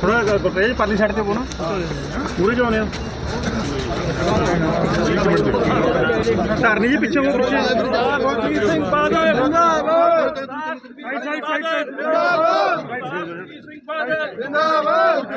ਥੋੜਾ ਗੁਰਤੇਜ ਪਰਲੀ ਸਾਈਡ ਤੇ ਬੋਣਾ ਪੂਰੇ ਜੋ ਆਉਣੇ ਆ ਧਰਨੀ ਜੀ ਪਿੱਛੇ ਉਹ ਪਿੱਛੇ ਗੁਰਜੀਤ ਸਿੰਘ ਬਾਦਲ ਜਿੰਦਾਬਾਦ ਸਾਈਡ ਸਾਈਡ ਸਾਈਡ ਜਿੰਦਾਬਾਦ ਸਿੰਘ ਬਾਦਲ ਜਿੰਦਾਬਾਦ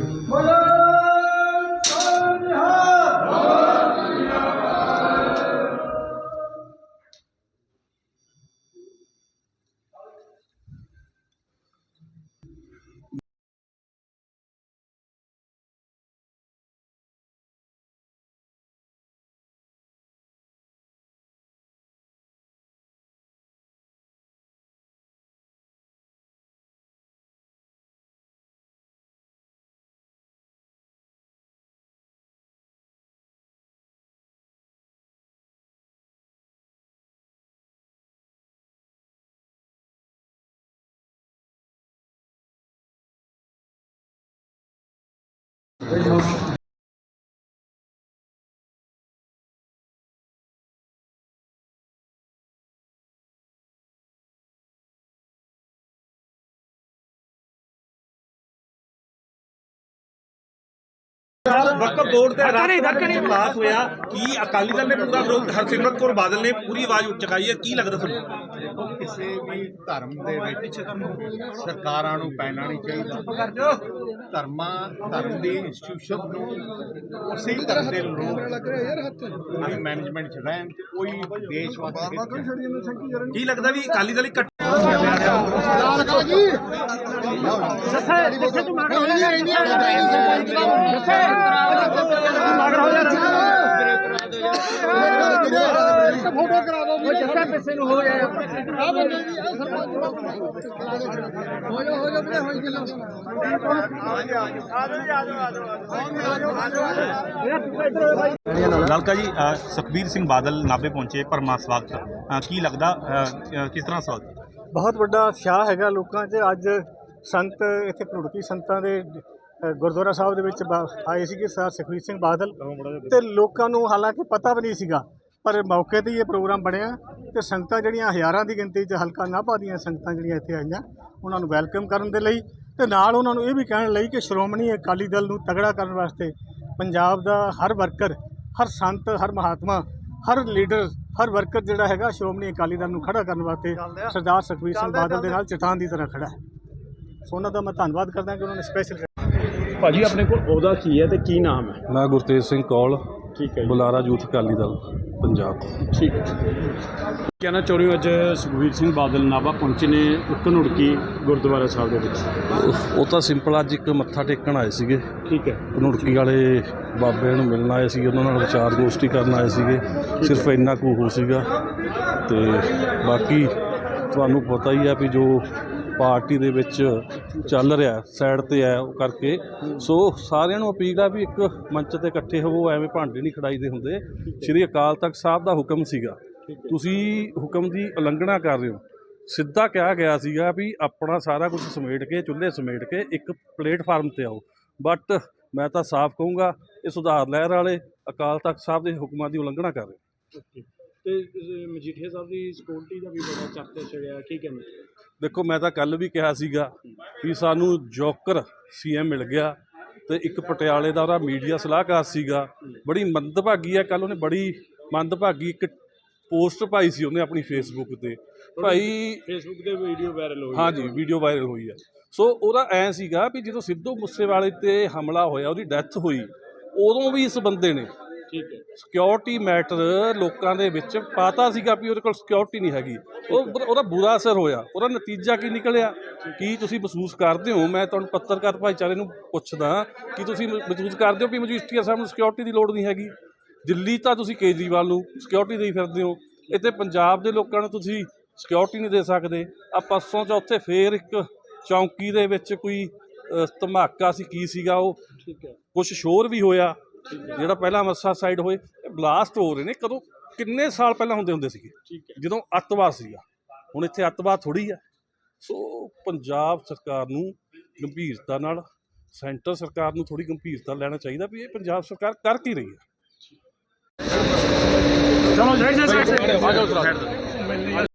بودیم. 我已 ਵਕਫ ਬੋਰਡ ਦੇ ਰਾਸ਼ਟਰਪਤੀ ਪਾਸ ਹੋਇਆ ਕੀ ਅਕਾਲੀ ਦਲ ਨੇ ਪੂਰਾ ਵਿਰੋਧ ਹਰਸਿਮਰਤ ਕੌਰ ਬਾਦਲ ਨੇ ਪੂਰੀ ਆਵਾਜ਼ ਉੱਚ ਚੁਕਾਈ ਹੈ। ਕੀ ਲੱਗਦਾ ਤੁਹਾਨੂੰ? ਦੇਖੋ ਕਿਸੇ ਵੀ ਧਰਮ ਦੇ ਵਿੱਚ ਸਰਕਾਰਾਂ ਨੂੰ ਪੈਣਾ ਨਹੀਂ ਚਾਹੀਦਾ। ਧਰਮਾਂ ਧਰਮ ਦੀ ਇੰਸਟੀਟਿਊਸ਼ਨ ਨੂੰ ਉਸੇ ਧਰਮ ਦੇ ਲੋਕ ਆਪਣੀ ਮੈਨੇਜਮੈਂਟ ਚ ਰਹਿਣ ਤੇ ਕੋਈ ਦੇਸ਼ਵਾਸੀ ਵਿੱਚ ਕੀ ਲੱਗਦਾ ਵੀ ਅਕਾਲੀ ਦਲ ਇੱਕ ਲਲਕਾ ਜੀ ਸੁਖਬੀਰ ਸਿੰਘ ਬਾਦਲ ਨਾਭੇ ਪਹੁੰਚੇ ਪਰਮਾ ਸਵਾਗਤ। ਕੀ ਲੱਗਦਾ ਕਿਸ ਤਰ੍ਹਾਂ ਸਵਾਗਤ? ਬਹੁਤ ਵੱਡਾ ਉਤਸ਼ਾਹ ਹੈਗਾ ਲੋਕਾਂ 'ਚ। ਅੱਜ ਸੰਤ ਇੱਥੇ ਪ੍ਰੁੜਕੀ ਸੰਤਾਂ ਦੇ ਗੁਰਦੁਆਰਾ ਸਾਹਿਬ ਦੇ ਵਿੱਚ ਆਏ ਸੀਗੇ ਸਰ ਸੁਖਬੀਰ ਸਿੰਘ ਬਾਦਲ। ਤੇ ਲੋਕਾਂ ਨੂੰ ਹਾਲਾਂਕਿ ਪਤਾ ਵੀ ਨਹੀਂ ਸੀਗਾ ਪਰ ਮੌਕੇ ਤੇ ਹੀ ਇਹ ਪ੍ਰੋਗਰਾਮ ਬਣਿਆ। ਤੇ ਸੰਗਤਾਂ ਜਿਹੜੀਆਂ ਹਜ਼ਾਰਾਂ ਦੀ ਗਿਣਤੀ 'ਚ ਹਲਕਾ ਨਾਭਾ ਦੀਆਂ ਸੰਗਤਾਂ ਜਿਹੜੀਆਂ ਇੱਥੇ ਆਈਆਂ ਉਹਨਾਂ ਨੂੰ ਵੈਲਕਮ ਕਰਨ ਦੇ ਲਈ ਤੇ ਨਾਲ ਉਹਨਾਂ ਨੂੰ ਇਹ ਵੀ ਕਹਿਣ ਲਈ ਕਿ ਸ਼੍ਰੋਮਣੀ ਅਕਾਲੀ ਦਲ ਨੂੰ ਤਗੜਾ ਕਰਨ ਵਾਸਤੇ ਪੰਜਾਬ ਦਾ ਹਰ ਵਰਕਰ ਹਰ ਸੰਤ ਹਰ ਮਹਾਤਮਾ ਹਰ ਲੀਡਰ ਹਰ ਵਰਕਰ ਜਿਹੜਾ ਹੈਗਾ ਸ਼੍ਰੋਮਣੀ ਅਕਾਲੀ ਦਲ ਨੂੰ ਖੜਾ ਕਰਨ ਵਾਸਤੇ ਸਰਦਾਰ ਸੁਖਬੀਰ ਸਿੰਘ ਬਾਦਲ ਦੇ ਨਾਲ ਚਟਾਨ ਦੀ ਤਰ੍ਹਾਂ ਖੜਾ ਹੈ। ਸੋ ਉਹਨਾਂ ਦਾ ਮੈਂ ਧੰਨਵਾਦ ਕਰਦਾ ਕਿ ਉਹਨਾਂ ਨੇ ਸਪੈਸ਼ਲ ਭਾਜੀ ਆਪਣੇ ਕੋਲ ਉਹਦਾ ਕੀ ਹੈ ਤੇ ਕੀ ਨਾਮ ਹੈ? ਮੈਂ ਗੁਰਤੇਜ ਸਿੰਘ ਕੌਲ ਠੀਕ ਹੈ ਬੁਲਾਰਾ ਯੂਥ ਅਕਾਲੀ ਦਲ। ਪੰਜਾਬ। ਠੀਕ ਹੈ। ਕਹਿਣਾ ਚਾਹੁੰਦੇ ਹੋ ਅੱਜ ਸੁਖਬੀਰ ਸਿੰਘ ਬਾਦਲ ਨਾਭਾ ਪਹੁੰਚੇ ਨੇ ਕਨੁੜਕੀ ਗੁਰਦੁਆਰਾ ਸਾਹਿਬ ਦੇ ਵਿੱਚ। ਉਹ- ਤਾਂ ਸਿੰਪਲ ਅੱਜ ਇੱਕ ਮੱਥਾ ਟੇਕਣ ਆਏ ਸੀਗੇ। ਠੀਕ ਹੈ। ਘਨੁੜਕੀ ਵਾਲੇ ਬਾਬੇ ਨੂੰ ਮਿਲਣ ਆਏ ਸੀ ਉਹਨਾਂ ਨਾਲ ਵਿਚਾਰ ਗੋਸ਼ਟੀ ਕਰਨ ਆਏ ਸੀਗੇ। ਸਿਰਫ ਇੰਨਾ ਕੁ ਹੋ ਸੀਗਾ। ਤੇ ਬਾਕੀ ਤੁਹਾਨੂੰ ਪਤਾ ਹੀ ਆ ਵੀ ਜੋ ਪਾਰਟੀ ਦੇ ਵਿੱਚ ਚੱਲ ਰਿਹਾ ਸਾਈਡ ਤੇ ਹੈ ਉਹ ਕਰਕੇ। ਸੋ ਸਾਰਿਆਂ ਨੂੰ ਅਪੀਲ ਆ ਵੀ ਇੱਕ ਮੰਚ ਤੇ ਇਕੱਠੇ ਹੋਵੋ, ਐਵੇਂ ਭਾਂਡੇ ਨਹੀਂ ਖੜਾਈਦੇ ਹੁੰਦੇ। ਸ੍ਰੀ ਅਕਾਲ ਤਖਤ ਸਾਹਿਬ ਦਾ ਹੁਕਮ ਸੀਗਾ। ਤੁਸੀਂ ਹੁਕਮ ਦੀ ਉਲੰਘਣਾ ਕਰ ਰਹੇ ਹੋ। ਸਿੱਧਾ ਕਿਹਾ ਗਿਆ ਸੀਗਾ ਵੀ ਆਪਣਾ ਸਾਰਾ ਕੁਝ ਸਮੇਟ ਕੇ, ਚੁੱਲ੍ਹੇ ਸਮੇਟ ਕੇ ਇੱਕ ਪਲੇਟਫਾਰਮ ਤੇ ਆਓ। ਬਟ ਮੈਂ ਤਾਂ ਸਾਫ਼ ਕਹੂੰਗਾ, ਇਹ ਸੁਧਾਰ ਲਹਿਰ ਵਾਲੇ ਅਕਾਲ ਤਖਤ ਸਾਹਿਬ ਦੇ ਹੁਕਮਾਂ ਦੀ ਉਲੰਘਣਾ ਕਰ ਰਹੇ ਓਕੇ ਤੇ ਮਜੀਠੀਆ ਸਾਹਿਬ ਦੀ ਸਿਕਿਉਰਿਟੀ ਦਾ ਵੀ ਬੜਾ ਚਰਚਾ ਛੜਿਆ ਕੀ ਕਹਿੰਦੇ ਦੇਖੋ ਮੈਂ ਤਾਂ ਕੱਲ ਵੀ ਕਿਹਾ ਸੀਗਾ ਵੀ ਸਾਨੂੰ ਜੋਕਰ ਸੀਐਮ ਮਿਲ ਗਿਆ ਤੇ ਇੱਕ ਪਟਿਆਲੇ ਦਾ ਉਹਦਾ ਮੀਡੀਆ ਸਲਾਹਕਾਰ ਸੀਗਾ। ਬੜੀ ਮੰਦਭਾਗੀ ਹੈ ਕੱਲ ਉਹਨੇ ਬੜੀ ਮੰਦਭਾਗੀ ਇੱਕ ਪੋਸਟ ਪਾਈ ਸੀ ਉਹਨੇ ਆਪਣੀ ਫੇਸਬੁੱਕ ਤੇ। ਭਾਈ ਫੇਸਬੁੱਕ ਤੇ ਵੀਡੀਓ ਵਾਇਰਲ ਹੋਈ ਹਾਂਜੀ ਵੀਡੀਓ ਵਾਇਰਲ ਹੋਈ ਹੈ। ਸੋ ਉਹਦਾ ਐ ਸੀਗਾ ਵੀ ਜਦੋਂ ਸਿੱਧੂ ਮੂਸੇਵਾਲੇ ਤੇ ਹਮਲਾ ਹੋਇਆ ਉਹਦੀ ਡੈਥ ਹੋਈ ਉਦੋਂ ਵੀ ਇਸ ਬੰਦੇ ਨੇ ਠੀਕ ਹੈ। ਸਿਕਿਉਰਿਟੀ ਮੈਟਰ ਲੋਕਾਂ ਦੇ ਵਿੱਚ ਪਤਾ ਸੀਗਾ ਵੀ ਉਹਦੇ ਕੋਲ ਸਿਕਿਉਰਿਟੀ ਨਹੀਂ ਹੈਗੀ। ਉਹ ਉਹਦਾ ਬੁਰਾ ਅਸਰ ਹੋਇਆ। ਉਹਦਾ ਨਤੀਜਾ ਕੀ ਨਿਕਲਿਆ? ਕੀ ਤੁਸੀਂ ਮਹਿਸੂਸ ਕਰਦੇ ਹੋ? ਮੈਂ ਤੁਹਾਨੂੰ ਪੱਤਰਕਾਰ ਭਾਈਚਾਰੇ ਨੂੰ ਪੁੱਛਦਾ ਕਿ ਤੁਸੀਂ ਮਹਿਸੂਸ ਕਰਦੇ ਹੋ ਵੀ ਮਜਿਸਟਰੀਆ ਸਾਹਿਬ ਨੂੰ ਸਿਕਿਉਰਿਟੀ ਦੀ ਲੋੜ ਨਹੀਂ ਹੈਗੀ? ਦਿੱਲੀ ਤਾਂ ਤੁਸੀਂ ਕੇਜਰੀਵਾਲ ਨੂੰ ਸਿਕਿਉਰਿਟੀ ਦੇਈ ਫਿਰਦੇ ਹੋ। ਇੱਥੇ ਪੰਜਾਬ ਦੇ ਲੋਕਾਂ ਨੂੰ ਤੁਸੀਂ ਸਿਕਿਉਰਿਟੀ ਨਹੀਂ ਦੇ ਸਕਦੇ। ਆ ਪਰਸੋਂ ਚੌਥੇ ਫੇਰ ਇੱਕ ਚੌਂਕੀ ਦੇ ਵਿੱਚ ਕੋਈ ਧਮਾਕਾ ਸੀ ਕੀ ਸੀਗਾ ਉਹ? ਠੀਕ ਹੈ। ਕੁਝ ਸ਼ੋਰ ਵੀ ਹੋਇਆ। ਜਿਹੜਾ ਪਹਿਲਾਂ ਅੰਮ੍ਰਿਤਸਰ ਸਾਈਡ ਹੋਏ ਇਹ ਬਲਾਸਟ ਹੋ ਰਹੇ ਨੇ। ਕਦੋਂ ਕਿੰਨੇ ਸਾਲ ਪਹਿਲਾਂ ਹੁੰਦੇ ਹੁੰਦੇ ਸੀਗੇ? ਜਦੋਂ ਅੱਤਵਾਦ ਸੀਗਾ। ਹੁਣ ਇੱਥੇ ਅੱਤਵਾਦ ਥੋੜੀ ਆ। ਸੋ ਪੰਜਾਬ ਸਰਕਾਰ ਨੂੰ ਗੰਭੀਰਤਾ ਨਾਲ ਸੈਂਟਰ ਸਰਕਾਰ ਨੂੰ ਥੋੜੀ ਗੰਭੀਰਤਾ ਲੈਣਾ ਚਾਹੀਦਾ ਵੀ ਇਹ ਪੰਜਾਬ ਸਰਕਾਰ ਕਰ ਕੀ ਰਹੀ ਹੈ। ਚਲੋ ਜੈ ਜੈ